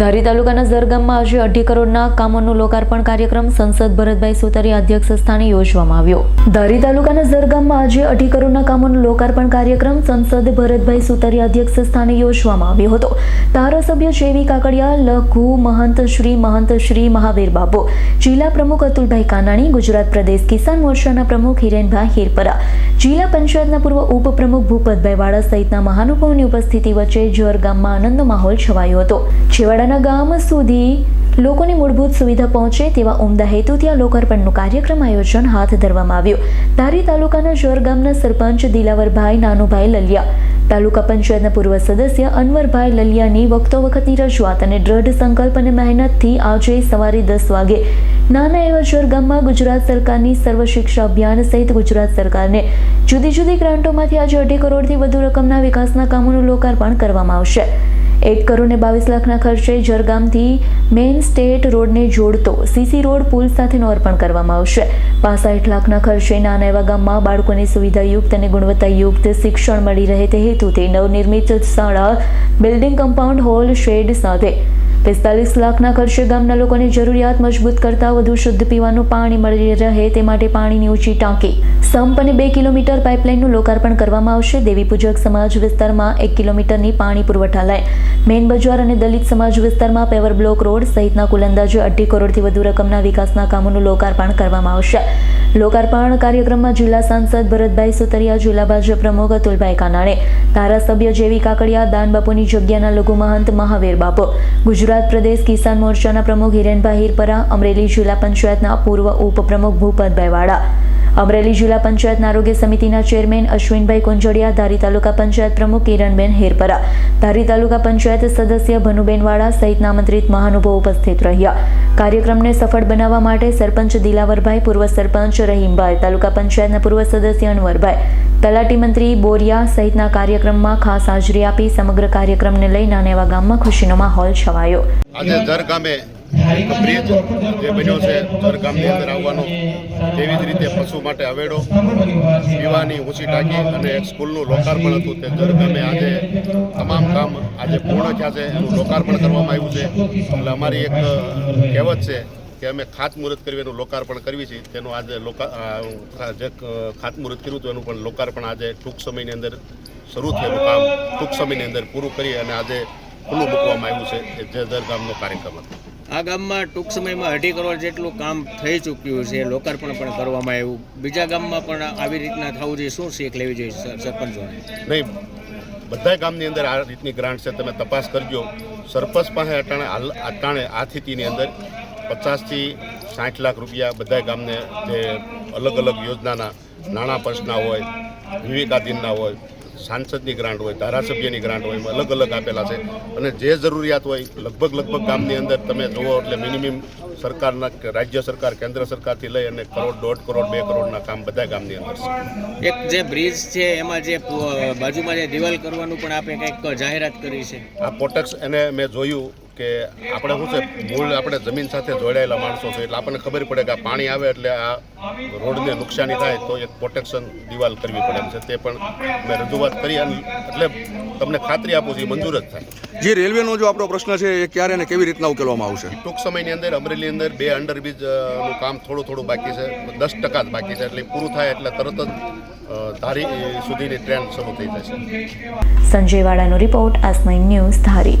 ધારી તાલુકાના ઝરગામમાં આજે અઢી કરોડના કામોનું લોકાર્પણ કાર્યક્રમ સંસદ ભરતભાઈ સુતરિયા અધ્યક્ષ સ્થાને યોજવામાં આવ્યો. ધારી તાલુકાના ઝરગામમાં આજે અઢી કરોડના કામોનું લોકાર્પણ કાર્યક્રમ સંસદ ભરતભાઈ સુતરિયા અધ્યક્ષ સ્થાને યોજવામાં આવ્યો હતો. ધારાસભ્ય જેવી કાકડિયા લઘુ મહંત, શ્રી મહંત, શ્રી મહાવીર બાબુ જિલ્લા પ્રમુખ અતુલભાઈ કાનાણી, ગુજરાત પ્રદેશ કિસાન મોરચાના પ્રમુખ હિરેનભાઈ હિરપરા, જિલ્લા પંચાયતના પૂર્વ ઉપપ્રમુખ ભૂપતભાઈ વાળા સહિતના મહાનુભાવોની ઉપસ્થિતિ વચ્ચે ઝરગામમાં આનંદનો માહોલ છવાયો હતો. છેવાડાના ગામ સુધી લોકોની મૂળભૂત સુવિધા પહોંચે તેવા ઉમદા હેતુથી આ લોકાર્પણનું કાર્યક્રમ આયોજન હાથ ધરવામાં આવ્યું. ધારી તાલુકાના જોર ગામના સરપંચ દિલાવરભાઈ, નાનુભાઈ લલિયા, તાલુકા પંચાયતના પૂર્વ સદસ્ય અનવરભાઈ લલિયાની વખતો વખતની રજૂઆત અને દ્રઢ સંકલ્પ અને મહેનતથી આજે સવારે દસ વાગે નાના એવા જોર ગામમાં ગુજરાત સરકારની સર્વ શિક્ષા અભિયાન સહિત ગુજરાત સરકારને જુદી જુદી ગ્રાન્ટોમાંથી આજે અઢી કરોડથી વધુ રકમના વિકાસના કામોનું લોકાર્પણ કરવામાં આવશે. એક કરોડ ને બાવીસ લાખના ખર્ચે જરગામથી મેઇન સ્ટેટ રોડને જોડતો સીસી રોડ પુલ સાથેનું અર્પણ કરવામાં આવશે. પાસઠ લાખના ખર્ચે નાના એવા ગામમાં બાળકોને સુવિધાયુક્ત અને ગુણવત્તાયુક્ત શિક્ષણ મળી રહે તે હેતુથી નવનિર્મિત શાળા, બિલ્ડિંગ કમ્પાઉન્ડ હોલ શેડ સાથે પિસ્તાલીસ લાખના ખર્ચે ગામના લોકોને જરૂરિયાત મજબૂત કરતા વધુ શુદ્ધ પીવાનું પાણી મળી રહે તે માટે પાણીની ઊંચી ટાંકી. સંપ અને બે કિલોમીટર પાઇપલાઇનનું લોકાર્પણ કરવામાં આવશે. દેવી પૂજક સમાજ વિસ્તારમાં એક કિલોમીટરની પાણી પુરવઠા લાઇન મેઇન બજાર અને દલિત સમાજ વિસ્તારમાં પેવર બ્લોક રોડ સહિતના કુલ અંદાજે અઢી કરોડથી વધુ રકમના વિકાસના કામોનું લોકાર્પણ કરવામાં આવશે. લોકાર્પણ કાર્યક્રમમાં જિલ્લા સાંસદ ભરતભાઈ સુતરિયા, જિલ્લા ભાજપ પ્રમુખ અતુલભાઈ કાનાણે, ધારાસભ્ય જેવી કાકડિયા, દાનબાપુની જગ્યાના લઘુ મહંત મહાવીર બાપુ, ગુજરાત પ્રદેશ કિસાન મોરચાના પ્રમુખ હિરેનભાઈ હિરપરા અમરેલી જિલ્લા પંચાયતના પૂર્વ ઉપપ્રમુખ ભૂપતભાઈ વાળા અમરેલી જિલ્લા પંચાયત આરોગ્ય સમિતિના ચેરમેન અશ્વિનભાઈ કુંજડિયા, ધારી તાલુકા પંચાયત પ્રમુખ કિરણબેન હેરપરા, ધારી તાલુકા પંચાયત સદસ્ય ભનુબેન વાળા સહિત આમંત્રિત મહાનુભાવો ઉપસ્થિત રહ્યા. કાર્યક્રમને સફળ બનાવવા માટે સરપંચ દિલાવરભાઈ, પૂર્વ સરપંચ રહીમભાઈ, તાલુકા પંચાયતના પૂર્વ સદસ્ય અનવરભાઈ, તલાટી મંત્રી બોરિયા સહિતના કાર્યક્રમમાં ખાસ હાજરી આપી સમગ્ર કાર્યક્રમને લઈ નાનેવા ગામમાં ખુશીનો માહોલ છવાયો. આજે દર ગામે બ્રિજ જે બન્યો છે દર ગામની અંદર આવવાનો તેવી જ રીતે પશુ માટે અવેડો પીવાની ઊંચી ટાંકી અને એક સ્કૂલનું લોકાર્પણ હતું તે દર ગામે આજે તમામ કામ આજે પૂર્ણ થયા છે એનું લોકાર્પણ કરવામાં આવ્યું છે. એટલે અમારી એક કહેવત છે કે અમે ખાતમુહૂર્ત કર્યું એનું લોકાર્પણ કરવી છે. તેનું આજે લોકા જે ખાતમુહૂર્ત કર્યું હતું એનું પણ લોકાર્પણ આજે ટૂંક સમયની અંદર શરૂ થયેલું કામ ટૂંક સમયની અંદર પૂરું કરી અને આજે ખુલ્લું મૂકવામાં આવ્યું છે જે દર ગામનો કાર્યક્રમ હતો. આ ગામમાં ટૂંક સમયમાં અઢી કરોડ જેટલું કામ થઈ ચૂક્યું છે, લોકાર્પણ પણ કરવામાં આવ્યું. બીજા ગામમાં પણ આવી રીતના થવું જોઈએ. શું શીખ લેવી જોઈએ, સર- સરપંચોને? નહીં બધા ગામની અંદર આ રીતની ગ્રાન્ટ છે. તમે તપાસ કરજો. સરપંચ પાસે અટાણે હાલ, અટાણે આ સ્થિતિની અંદર પચાસથી સાઠ લાખ રૂપિયા બધા ગામને જે અલગ અલગ યોજનાના નાણાં પર્સના હોય, વિવેકાધીનના હોય સાંસદની ગ્રાન્ટ હોય ધારાસભ્યની ગ્રાન્ટ હોય એમાં અલગ અલગ આપેલા છે. અને જે જરૂરિયાત હોય લગભગ લગભગ ગામની અંદર તમે જુઓ એટલે મિનિમમ સરકારના રાજ્ય સરકાર કેન્દ્ર સરકારથી લઈ અને કરોડ દોઢ કરોડ બે કરોડના કામ બધા ગામની અંદર છે. એક જે બ્રિજ છે એમાં જે બાજુમાં જે દિવાલ કરવાનું પણ આપણે કંઈક જાહેરાત કરી છે. આ પોટેક્સ એને મેં જોયું કે આપણે શું છે મૂળ આપણે જમીન સાથે જોડાયેલા માણસો છે એટલે આપણને ખબર પડે કે આ પાણી આવે એટલે આ રોડને નુકસાની થાય તો એક પ્રોટેક્શન દિવાલ કરવી પડે એમ છે. તે પણ મેં રજૂઆત કરી અને એટલે તમને ખાતરી આપું છું એ મંજૂર જ થાય. જે રેલવેનો જો આપણો પ્રશ્ન છે એ ક્યારે અને કેવી રીતના ઉકેલવામાં આવશે? ટૂંક સમયની અંદર અમરેલી અંદર બે અંડરબ્રિજનું કામ થોડું થોડું બાકી છે દસ ટકા જ બાકી છે એટલે પૂરું થાય એટલે તરત જ ધારી સુધીની ટ્રેન શરૂ થઈ જશે સંજય વાળાનો રિપોર્ટ આસ ન્યૂઝ ધારી.